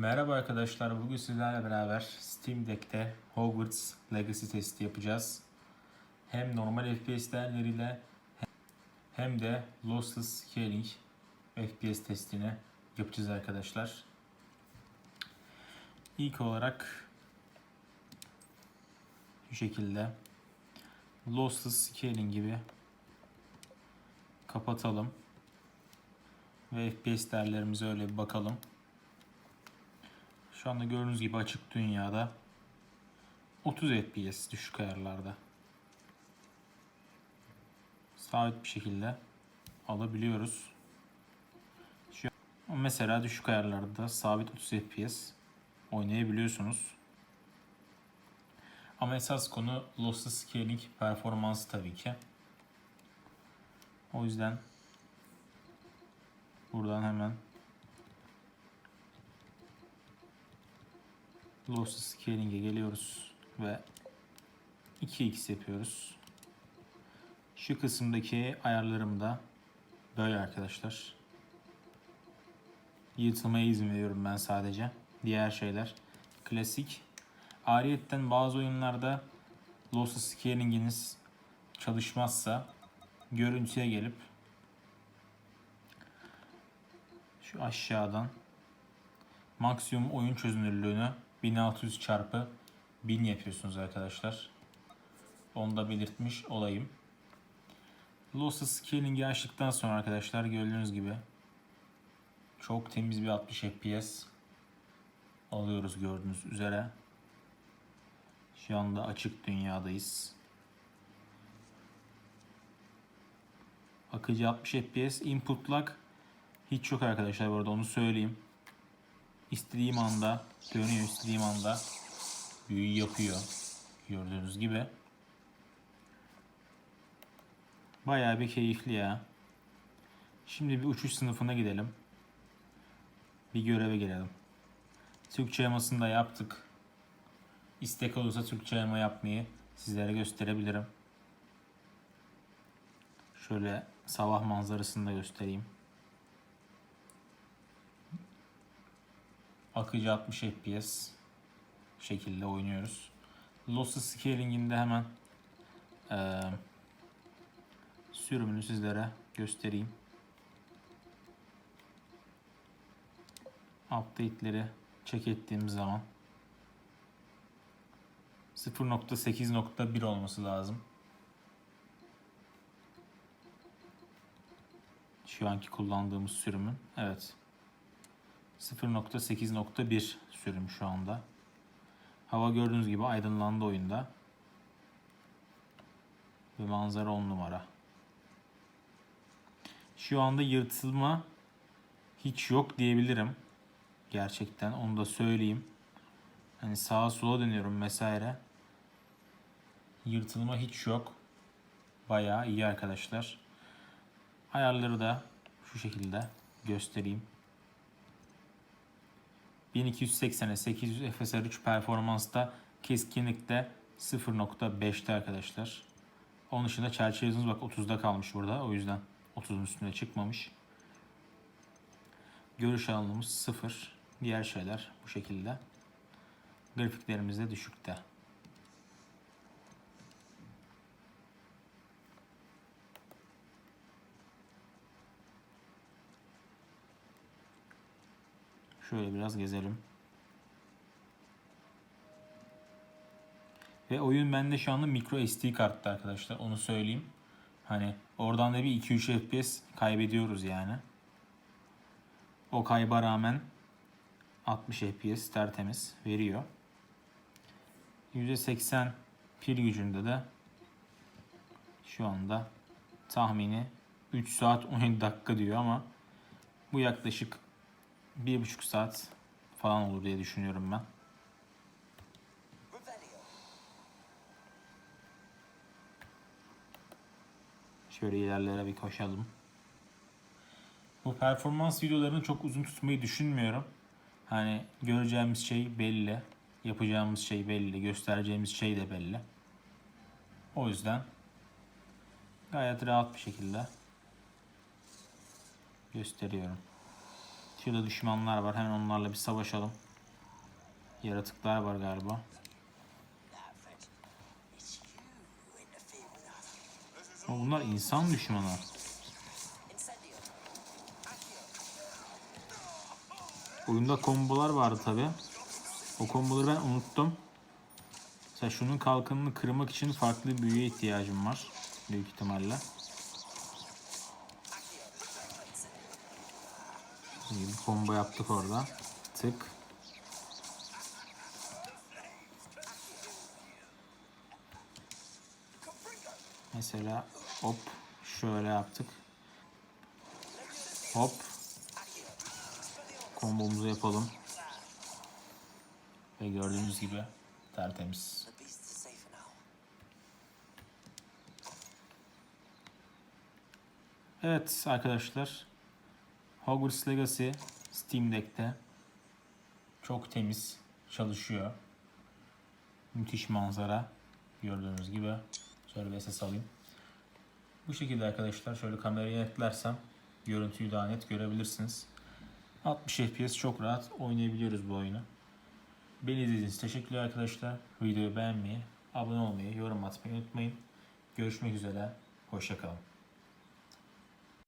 Merhaba arkadaşlar. Bugün sizlerle beraber Steam Deck'te Hogwarts Legacy testi yapacağız. Hem normal FPS değerleriyle hem de Lossless Scaling FPS testini yapacağız arkadaşlar. İlk olarak şu şekilde Lossless Scaling gibi kapatalım ve FPS değerlerimize öyle bir bakalım. Şu anda gördüğünüz gibi açık dünyada 30 FPS düşük ayarlarda. Sabit bir şekilde alabiliyoruz. Şu mesela düşük ayarlarda sabit 30 FPS oynayabiliyorsunuz. Ama esas konu lossless scaling performansı tabii ki. O yüzden buradan hemen Lossless Scaling'e geliyoruz ve 2x yapıyoruz. Şu kısımdaki ayarlarım da böyle arkadaşlar. Yırtılmaya izin veriyorum ben sadece. Diğer şeyler klasik. Ariyetten bazı oyunlarda Lossless Scaling'iniz çalışmazsa görüntüye gelip şu aşağıdan maksimum oyun çözünürlüğünü 1600 çarpı 1000 yapıyorsunuz arkadaşlar. Onu da belirtmiş olayım. Lossless Scaling'i açtıktan sonra arkadaşlar gördüğünüz gibi çok temiz bir 60 FPS alıyoruz gördüğünüz üzere. Şu anda açık dünyadayız. Akıcı 60 FPS. Input lag hiç yok arkadaşlar bu arada onu söyleyeyim. İstediğim anda dönüyor, istediğim anda büyü yapıyor. Gördüğünüz gibi. Bayağı bir keyifli ya. Şimdi bir uçuş sınıfına gidelim. Bir göreve gelelim. Türkçe yamasını da yaptık. İstek olursa Türkçe yama yapmayı sizlere gösterebilirim. Şöyle sabah manzarasını da göstereyim. Akıcı 60 FPS şekilde oynuyoruz. Lossless Scaling'in de hemen e, sürümünü sizlere göstereyim. Update'leri check ettiğim zaman 0.8.1 olması lazım. Şu anki kullandığımız sürümün. Evet. 0.8.1 sürüm şu anda. Hava gördüğünüz gibi aydınlandı oyunda. Ve manzara 10 numara. Şu anda yırtılma hiç yok diyebilirim. Gerçekten onu da söyleyeyim. Hani sağa sola dönüyorum vesaire. Yırtılma hiç yok. Bayağı iyi arkadaşlar. Ayarları da şu şekilde göstereyim. 1280'e 800 FSR 3 performansta keskinlikte 0.5'te arkadaşlar. Onun dışında çerçeve hızımız bak 30'da kalmış burada. O yüzden 30'un üstüne çıkmamış. Görüş alanımız 0. Diğer şeyler bu şekilde. Grafiklerimiz de düşükte. Şöyle biraz gezelim. Ve oyun bende şu anda micro SD kartta arkadaşlar. Onu söyleyeyim. Hani oradan da bir 2-3 FPS kaybediyoruz yani. O kayba rağmen 60 FPS tertemiz veriyor. %80 pil gücünde de şu anda tahmini 3 saat 17 dakika diyor ama bu yaklaşık bir buçuk saat falan olur diye düşünüyorum ben. Şöyle ilerlere bir koşalım. Bu performans videolarını çok uzun tutmayı düşünmüyorum. Hani göreceğimiz şey belli, yapacağımız şey belli, göstereceğimiz şey de belli. O yüzden gayet rahat bir şekilde gösteriyorum. Şurada düşmanlar var. Hemen onlarla bir savaşalım. Yaratıklar var galiba. Ama bunlar insan düşmanı. Oyunda kombolar vardı tabi. O komboları ben unuttum. Mesela şunun kalkanını kırmak için farklı büyüye ihtiyacım var. Büyük ihtimalle. İyi bir combo yaptık orada. Tık. Mesela hop şöyle yaptık. Hop. Kombomuzu yapalım. Ve gördüğünüz gibi tertemiz. Evet arkadaşlar. Hogwarts Legacy Steam Deck'te çok temiz çalışıyor. Müthiş manzara gördüğünüz gibi. Şöyle bir ses alayım. Bu şekilde arkadaşlar şöyle kamerayı netlersem görüntüyü daha net görebilirsiniz. 60 FPS çok rahat oynayabiliyoruz bu oyunu. Beni izlediğiniz teşekkürler arkadaşlar. Videoyu beğenmeyi, abone olmayı, yorum atmayı unutmayın. Görüşmek üzere. Hoşçakalın.